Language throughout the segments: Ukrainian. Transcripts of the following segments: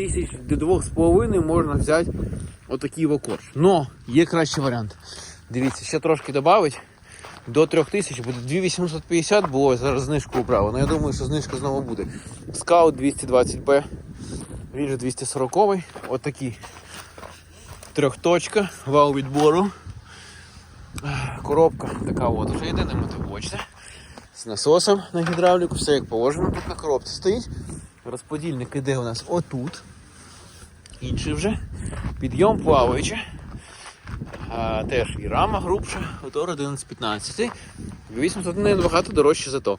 тисяч до 2,5 можна взяти отакий вокорж. Но є кращий варіант. Дивіться, ще трошки додавить. До 3 тисяч буде 2850 було, зараз знижку убрав. Ну я думаю, що знижка знову буде. Скаут 220B, він же 240 Отакий. Трьохточка, вал відбору. Коробка така от вже йде на мотивочці. З насосом на гідравліку, все як положено. Тут на коробці стоїть. Розподільник іде у нас отут. Інший вже. Підйом плаваючи. Теж і рама грубша, мотор 1115. 800 не набагато дорожче за то.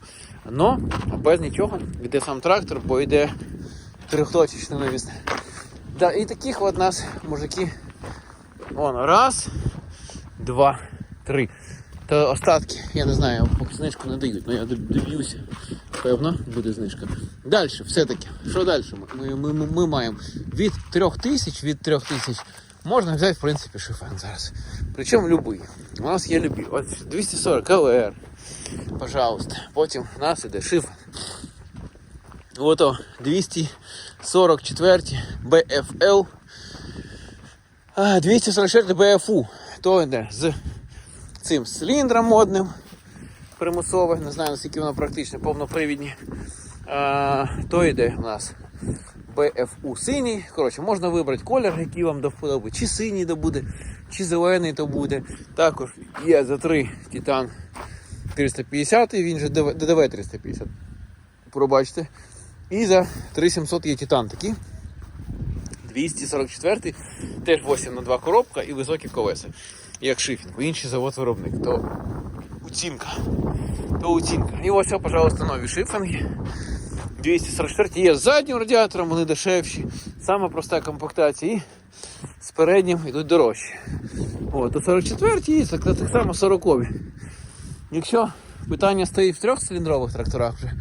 Но без нічого йде сам трактор, бо йде трьохточечний навіс. Да, і таких от нас мужики. Вон, раз, два, три. Та остатки, я не знаю, поки знижку не дають, але я доб'юся. Певно, буде знижка. Далі, все-таки, що далі? Ми, ми, ми, ми маємо від трьох тисяч, від трьох тисяч можна взяти, в принципі, шифен зараз. Причому любий. У нас є любі. От 240 КВР. Пожалуйста. Потім у нас іде шифен. Ото 244 BFL. 244 BFU. То йде з цим циліндром модним. Примусове, не знаю наскільки воно практичне, повнопривідні. А, то йде у нас BFU синій. Коротше, можна вибрати колір, який вам до вподоби. Чи синій то буде, чи зелений то буде. Також є за 3 Titan 350, він же ДДВ 350. Пробачте. І за 3700 є Titan такий. 244 теж 8 на 2 коробка і високі колеса. Як шифінг, інший завод виробник. То оцінка. То оцінка. І ось, пожалуйста, нові шифінги. 244 є з заднім радіатором, вони дешевші. Саме проста комплектація. І з переднім йдуть дорожчі. От, у 44 є так, так само 40 Якщо питання стоїть в трьохциліндрових тракторах вже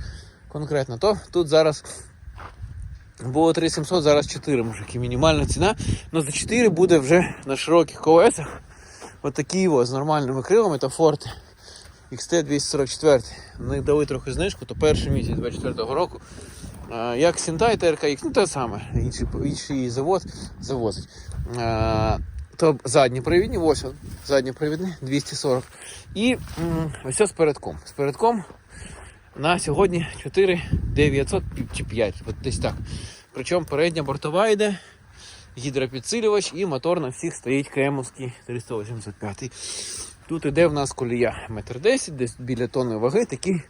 конкретно, то тут зараз було 3700, зараз 4 мужики. Мінімальна ціна. але за 4 буде вже на широких колесах. Отакі ось з нормальними крилами та форти. XT 244. Вони дали трохи знижку, то перший місяць 24-го року. Як Сінтай та RKX, ну те саме, інший, інший завод завозить. То задні привідні, ось он, задні привідні 240. І ось з передком. З передком на сьогодні 4 900 чи 5, от десь так. Причому передня бортова йде, гідропідсилювач і мотор на всіх стоїть КМовський 385. Тут іде в нас колія 1,10 м, десь біля тонни ваги, такий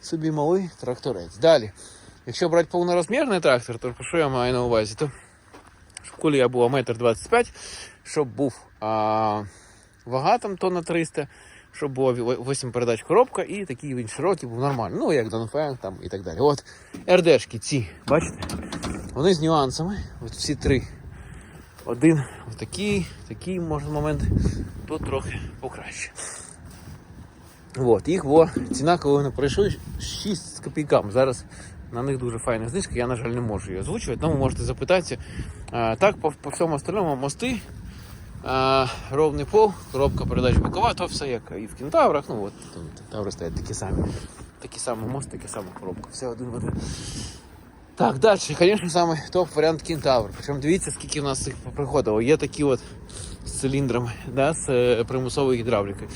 собі малий тракторець. Далі, якщо брати повнорозмірний трактор, то що я маю на увазі? То щоб колія була 1,25 м, щоб був а, вага там тонна 300 щоб було 8 передач коробка і такий він широкий був нормальний. Ну, як Донфен там і так далі. От РДшки ці, бачите? Вони з нюансами. От всі три. Один такий, такий може момент, тут трохи покраще. От, їх було ціна, коли вони пройшли 6 з копійками. Зараз на них дуже файна знижка, я, на жаль, не можу її озвучувати, тому можете запитатися. А, так, по, по всьому остальному мости, ровний пол, коробка передач бокова, то все як і в кентаврах. Ну от там кентаври стоять такі самі. Такі самі мост, такі самі коробка. Все один в один. Так, далі, звісно, саме топ варіант кентавр. Причому дивіться, скільки в нас їх приходило. Є такі от з циліндрами, да, з е, примусовою гідравлікою.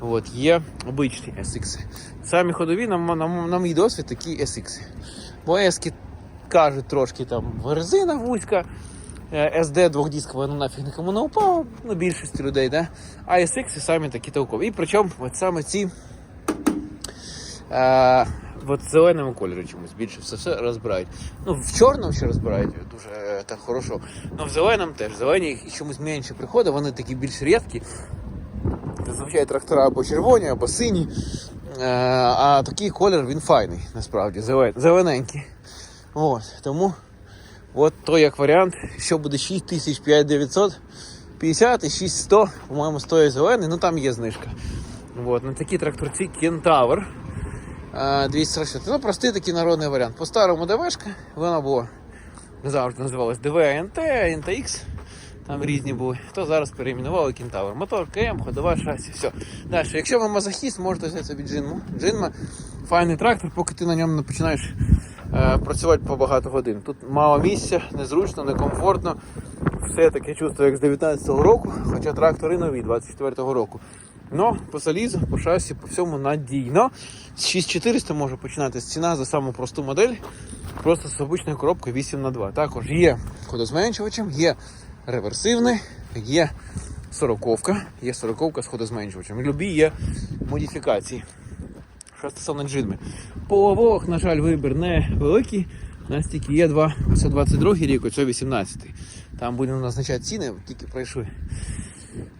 От, є обичні SX. Самі ходові, нам, нам, на мій досвід, такі SX. Бо S кажуть трошки там резина вузька, е, SD двохдіскове, ну нафіг нікому не упало, ну більшості людей, да? а SX самі такі толкові. І причому от саме ці. Е, От зеленому кольорі чомусь більше все все розбирають. Ну, в чорному ще розбирають дуже е, так хорошо. Ну в зеленому теж. Зелені чомусь менше приходить, вони такі більш рідкі. Зазвичай трактора або червоні, або сині. Е, а такий колір він файний, насправді, зелененький. От, тому от то як варіант, що буде 6550 і 6100, по-моєму, стоїть зелений, ну там є знижка. От, на такі тракторці Кентавр. 246. Ну, простий такий народний варіант. По старому ДВшка, вона була завжди називалась ДВ НТ, НТХ. Там різні були. То зараз перейменували Кентавр. Мотор КМ, ходова шасі, все. Далі, якщо ви мазохіст, можете взяти собі джинму. Джинма файний трактор, поки ти на ньому не починаєш е, працювати по багато годин. Тут мало місця, незручно, некомфортно. Все таке чувство, як з 19-го року, хоча трактори нові, 24-го року. Ну, по залізу, по шасі, по всьому надійно. З 6400 може починатися ціна за саму просту модель. Просто з обичною коробкою 8 на 2 Також є ходозменшувачем, є реверсивний, є сороковка, є сороковка з ходозменшувачем. Любі є модифікації. Що стосовно джинми. По лавовах, на жаль, вибір не великий. У нас тільки є два. Це 22 рік, оце 18 Там будемо назначати ціни, тільки пройшли.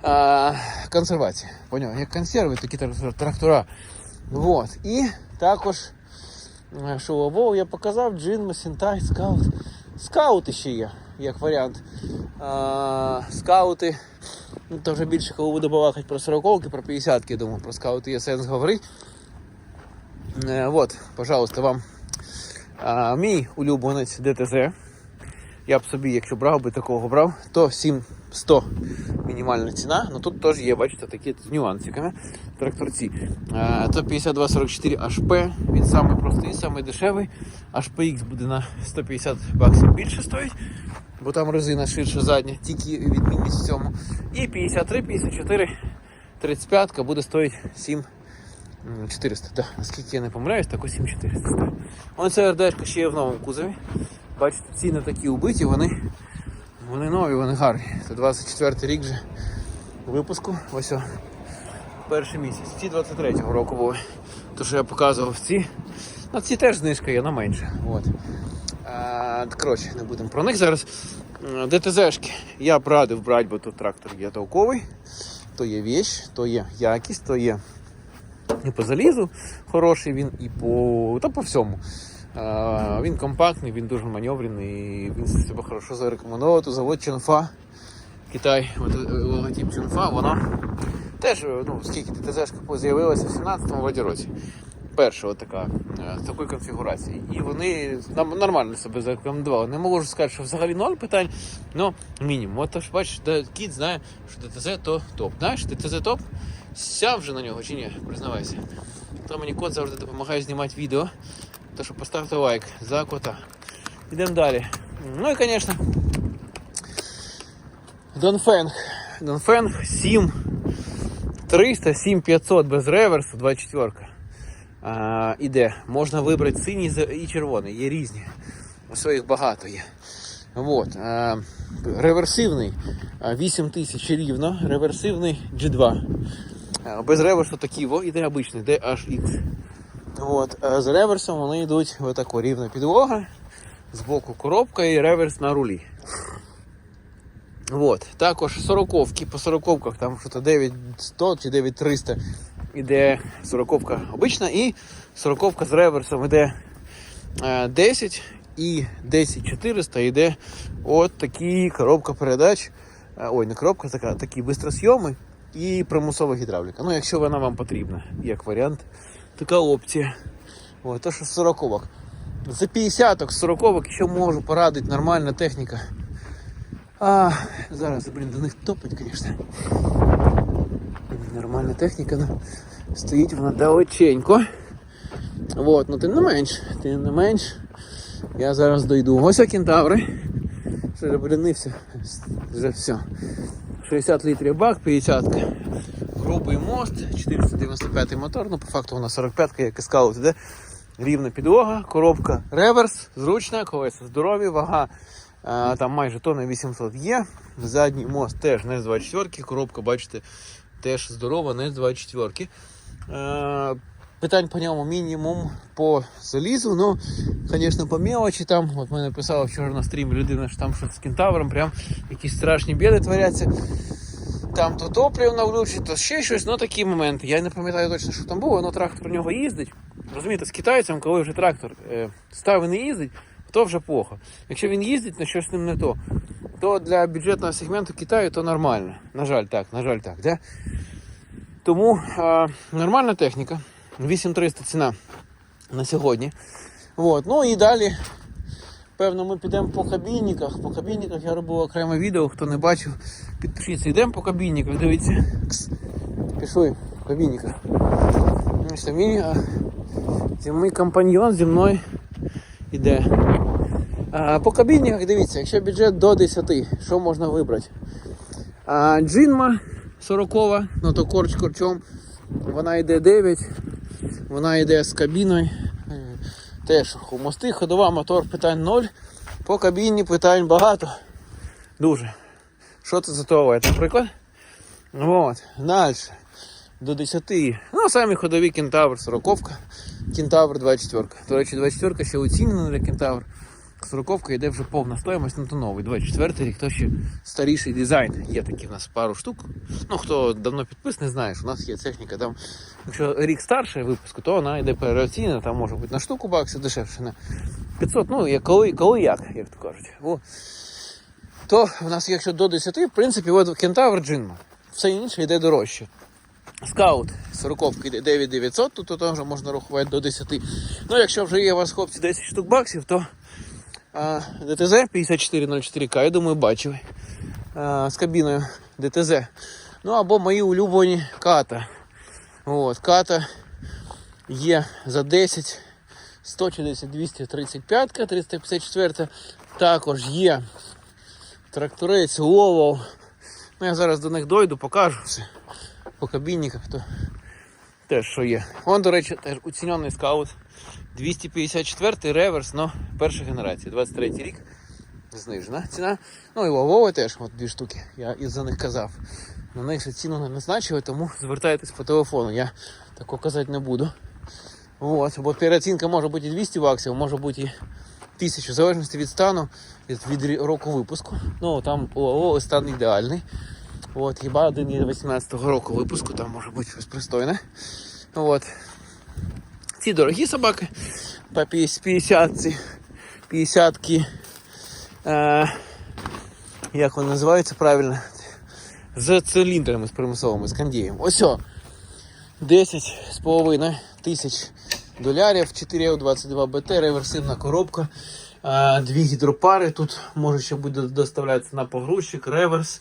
А, консервація. Поняв? Як консерви, такі трактора. Вот. І також, що лавов я показав, джин, Масінтай, скаут. Скаути ще є, як варіант. А, скаути. Ну, то вже більше коли буду балакати про 40 про 50 я думаю, про скаути є сенс говорити. Е, вот, пожалуйста, вам а, мій улюбленець ДТЗ. Я б собі, якщо брав би такого брав, то 7100 мінімальна ціна. Ну тут теж є, бачите, такі з нюансиками. Тракторці. А, то 5244 HP, він самий простий, самий дешевий. HPX буде на 150 баксів більше стоїть, бо там резина ширше задня, тільки відмінність в цьому. І 53, 54, 35 буде стоїть 7 М, 400, да. Наскільки я не помиляюсь, так ось 7400 стоїть. Вон ця РДшка ще є в новому кузові. Бачите, ціни такі убиті, вони, вони нові, вони гарні. Це 24 рік вже випуску. Ось о, перший місяць. Ці 23-го року були. То, що я показував ці. На ці теж знижка є на менше. От. А, коротше, не будемо про них зараз. ДТЗшки я б радив брати, бо тут трактор є толковий. То є віч, то є якість, то є і по залізу хороший він, і по, та по всьому. Він компактний, він дуже маневрений, він себе хорошо зарекомендував. То завод Ченфа, Китай, е, логотип Ченфа, вона теж, е, ну, скільки ТТЗшка з'явилася в 17-му роді році. Перша от е, такої конфігурації. І вони нормально себе зарекомендували. Не можу сказати, що взагалі ноль питань, але мінімум. От тож бачиш, кіт знає, що ДТЗ то топ. Знаєш, ДТЗ топ, сяв вже на нього чи ні, признавайся. То мені кот завжди допомагає знімати відео. То що поставте лайк за кота. Йдемо далі. Ну і, звісно, Донфенг. Донфенг 7 300, 7500 без реверсу, 24. А, іде. Можна вибрати синій і червоний, є різні. Ось їх багато є. Вот. А, реверсивний а, 8000 рівно, реверсивний G2. А, без реверсу такий іде обичний DHX. Вот. А з реверсом вони йдуть отако рівна підлога, збоку коробка і реверс на рулі. Вот. Також сороковки, по сороковках там що-то 9100 чи 9300 іде сороковка обична і сороковка з реверсом іде е, 10 і 10400 йде от такі коробка передач. Е, Ой, не коробка така, такі бистросйоми і примусова гідравліка. Ну, якщо вона вам потрібна, як варіант, така опція. Ой, то що з сороковок. За 50 з сороковок ще можу порадити нормальна техніка. А, зараз, блін, до них топить, звісно. Нормальна техніка, ну, стоїть вона далеченько. Вот, ну тим не менш, тим не менш. Я зараз дойду. Ось о кентаври. Вже обрінився. Вже все. 60 літрів бак, 50 Грубий мост, 495 мотор, ну по факту вона 45 як і скаут іде. Рівна підлога, коробка реверс, зручна, колеса здорові, вага а, там майже тонна 800 є. Задній мост теж не з 24 коробка, бачите, теж здорова, не з 24 Е, Питань по ньому мінімум по залізу. Ну, звісно, по мелочі там. От мене писала вчора на стрімі людина, що там щось з кентавром, прям якісь страшні біди творяться. Там то топливо влучить, то ще щось, ну такі моменти. Я не пам'ятаю точно, що там було, але трактор у нього їздить. Розумієте, з китайцем, коли вже трактор е, став не їздить, то вже плохо. Якщо він їздить на щось з ним не то, то для бюджетного сегменту Китаю то нормально. На жаль, так, на жаль, так. Да? Тому е, нормальна техніка. 8300 ціна на сьогодні. Вот. Ну і далі, певно, ми підемо по кабінниках. По кабінниках я робив окреме відео, хто не бачив, підпишіться. Йдемо по кабінниках, дивіться. Пішли по кабінниках. Ось мій, мій компаньйон зі мною іде. А, по кабіні, дивіться, якщо бюджет до 10, що можна вибрати? А, джинма 40, ну то корч корчом. Вона йде 9, вона йде з кабіною. Теж мости, ходова, мотор, питань 0. По кабіні питань багато. Дуже. Що це за того, наприклад? От. Далі. До 10. Ну, самі ходові кентавр 40, кентавр 24. До речі, 24 ще оцінена для кентавр. 40 йде вже повна стоїмость, ну то новий. 24 рік, то ще старіший дизайн. Є такі в нас пару штук. Ну, хто давно підписаний, знає, що у нас є техніка. Там, якщо рік старше випуску, то вона йде переоцінена, там може бути на штуку баксів дешевше, на 500, ну, як коли, коли як, як то кажуть. О. То в нас, якщо до 10, в принципі, от кентавр джинма. Все інше йде дорожче. Скаут 40 йде 9900, то, то теж можна рахувати до 10. Ну, якщо вже є у вас хлопці 10 штук баксів, то ДТЗ 5404К, я думаю, бачили. З кабіною ДТЗ. Ну або мої улюблені ката. От, ката є за 10, 100 чи 10, 235, 354. Також є тракторець Ловов. Ну, я зараз до них дойду, покажу все по кабінниках, то теж що є. Вон, до речі, теж оцінений скаут. 254 реверс, но перша генерація, 23 рік. Знижена ціна. Ну і Вовови теж, от дві штуки. Я із-за них казав. На них ще ціну не назначили, тому звертайтесь по телефону. Я такого казати не буду. От, бо переоцінка може бути і 200 баксів, може бути і 1000, в залежності від стану, від, від року випуску. Ну там ООО стан ідеальний. От, хіба один є 18-го року випуску, там може бути щось пристойне. От. Ці дорогі собаки по 50-ці, 50-ки, е, як вони називаються правильно, з циліндрами з примусовими, з кандієм. Ось о, 10 з половиною тисяч долярів, 4 БТ, реверсивна коробка, е, дві гідропари. Тут може ще буде доставлятися на погрузчик, реверс.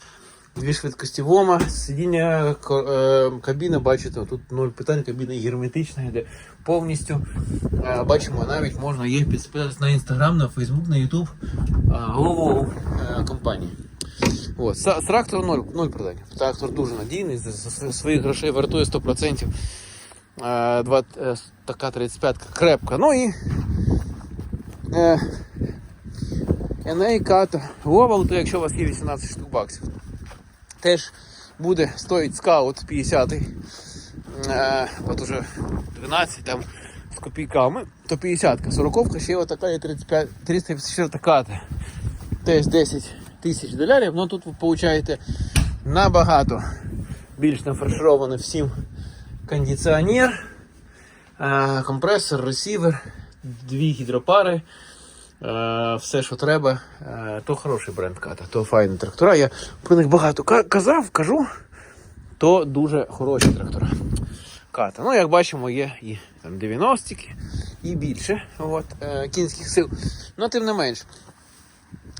Дві швидкості ВОМа, сидіння, е, кабіна, бачите, тут нуль питань, кабіна герметична, йде повністю. Е, бачимо, навіть можна їх підписатися на інстаграм, на фейсбук, на ютуб голову е, компанії. От, трактору нуль, нуль питань. Трактор дуже надійний, за, своїх грошей вартує 100%. Е, два, е, така 35 крепка. Ну і е, Еней Ката. Вова, то якщо у вас є 18 штук баксів теж буде стоїть скаут 50 е, от уже 12 там з копійками, то 50 40 ще отака є 35, 354 ката. Теж 10 тисяч долярів, ну тут ви получаєте набагато більш нафарширований всім кондиціонер, е, компресор, ресівер, дві гідропари. Е, все, що треба, Е, то хороший бренд ката, то файні трактора. Я про них багато казав, кажу, то дуже хороші трактора. Ката. Ну, як бачимо, є і там 90-ки, і більше от, е, кінських сил. Ну, тим не менш,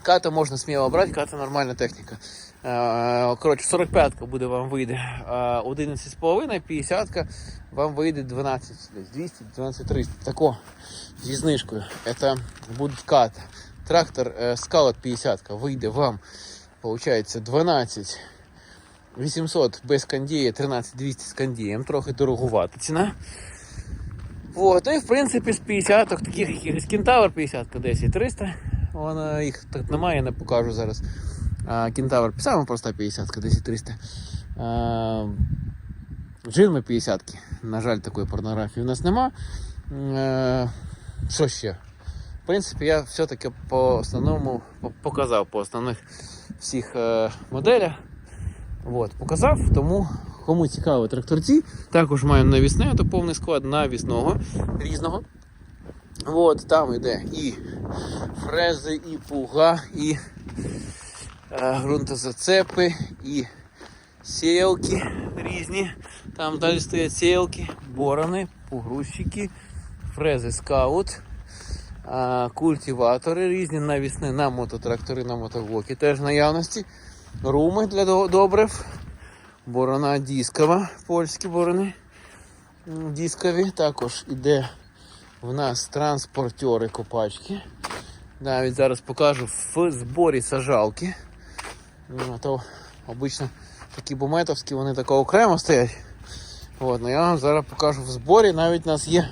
ката можна сміло брати, ката нормальна техніка. Е, коротше, 45-ка буде вам вийде е, 11,5, 50-ка вам вийде 12, 200, 12 300 Тако, зі знижкою. Это буде кат. Трактор е, Scout 50 вийде вам, получається, 12 800 без кондея, 13 200 з кондеєм. Трохи дорогувата ціна. Вот, ну і в принципі з 50 таких якихось кентавр 50 10 300. Вона їх так немає, я не покажу зараз. Кентавр саме проста 50 10 300. А, Джинми 50 На жаль, такої порнографії у нас нема. Що ще? В принципі, я все-таки по основному показав по основних всіх моделях. От, показав, тому кому цікаво тракторці, також маємо навісне, то повний склад навісного різного. От, там йде і фрези, і пуга, і ґрунтозацепи, і сіялки різні. Там далі стоять сіялки, борони, погрузчики, фрези скаут, культиватори різні, навісні на мототрактори, на мотоблоки теж наявності. Руми для добрив. Борона дискова, польські борони. Дискові. Також іде В нас транспортери копачки. Навіть зараз покажу в зборі сажалки. Ну, а то обично такі буметовські, вони тако окремо стоять. От, ну я вам зараз покажу в зборі. Навіть у нас є,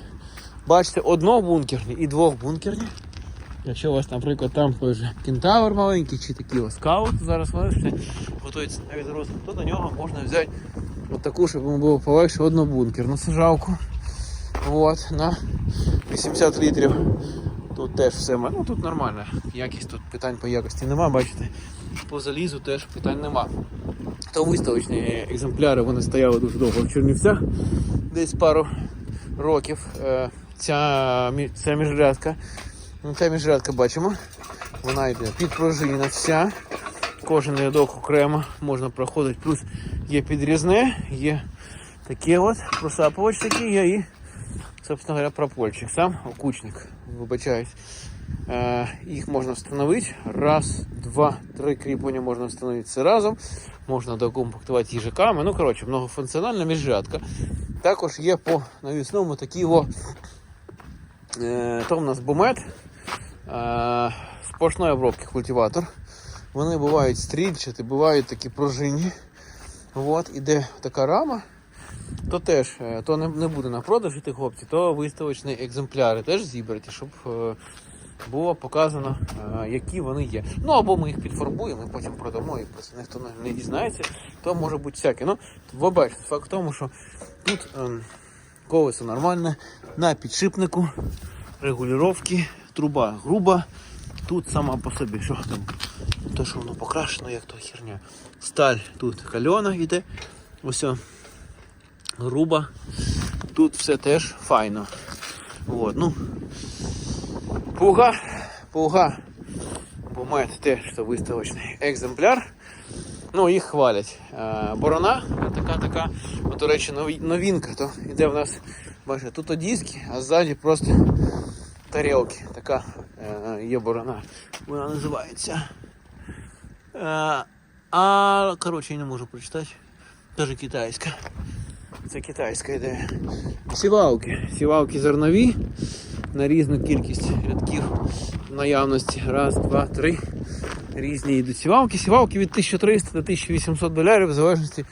бачите, однобункерні і двохбункерні. Якщо у вас, наприклад, там той же кентавр маленький чи такий скаут, зараз бачите, готується навіть розвиток, то до нього можна взяти от таку, щоб йому було полегше однобункерну сажалку. От, на 80 літрів. Тут теж все ну тут нормально. Якість тут питань по якості нема, бачите. По залізу теж питань нема. То виставочні екземпляри вони стояли дуже довго в Чернівцях, десь пару років. Е, Ця, ця міжрядка, ну, ця міжрядка бачимо, вона йде підпружинена вся. Кожен рядок окремо можна проходити. Плюс є підрізне, є таке от просапувач такий є і, собственно говоря, пропольчик. Сам окучник, вибачаюсь. Е, їх можна встановити. Раз, два, три кріплення можна встановити все разом. Можна докомплектувати їжаками. Ну, коротше, многофункціональна міжрядка. Також є по навісному такі о, е, то в нас бумет е, сплошної обробки культиватор. Вони бувають стрільчаті, бувають такі пружинні. От, іде така рама. То теж е, то не, не буде на продажі тих хлопці, то виставочні екземпляри теж зібрані, щоб е, було показано, е, які вони є. Ну або ми їх підфарбуємо і потім продамо, і про це ніхто не- дізнається, то може бути всяке. Ну, ви факт в тому, що тут ем, колесо нормальне, на підшипнику, регулювання, труба груба. Тут сама по собі, що там, те, що воно покрашено, як то херня. Сталь тут кальона йде. Ось груба. Тут все теж файно. От, ну, Пуга, пуга. Бумет теж що виставочний екземпляр. Ну, їх хвалять. Е, борона така така, до речі, новинка. То іде в нас, бачите, тут диски, а ззаді просто тарілки. Така е, є борона. Вона називається. Е, а, коротше, я не можу прочитати. Теж китайська. Це китайська ідея. Сівалки. Сівалки зернові на різну кількість рядків в наявності. Раз, два, три. Різні йдуть сівалки. Сівалки від 1300 до 1800 доларів, в залежності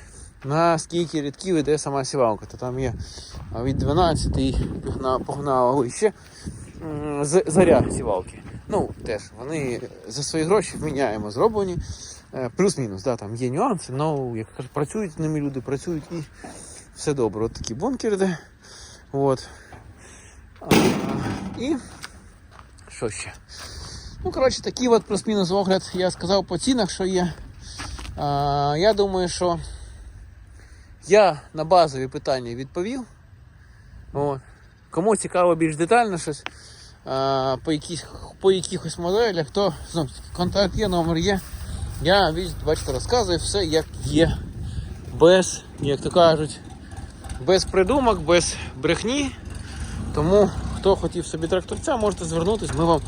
на скільки рядків іде сама сівалка. То там є від 12 і погна- погнало ще заря сівалки. Ну, теж вони за свої гроші вміняємо зроблені. Е, Плюс-мінус, да, там є нюанси, але як працюють ними люди, працюють і все добре. От такі бункери, де. От. А, і що ще? Ну, коротше, такий от плюс-мінус огляд я сказав по цінах, що є. А, я думаю, що я на базові питання відповів. От. Кому цікаво більш детально щось а, по, яких, по якихось моделях, то знову контакт є, номер є. Я бачите, розказую все як є. Без, як то кажуть, без придумок, без брехні. Тому хто хотів собі тракторця, можете звернутися, ми вам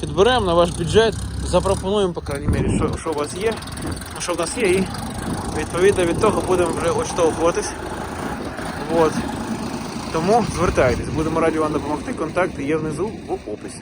підберемо на ваш бюджет, запропонуємо, по крайній мірі, що, що у вас є, що в нас є, і відповідно від того будемо вже відштовхуватись. От. Тому звертайтесь, будемо раді вам допомогти. Контакти є внизу в описі.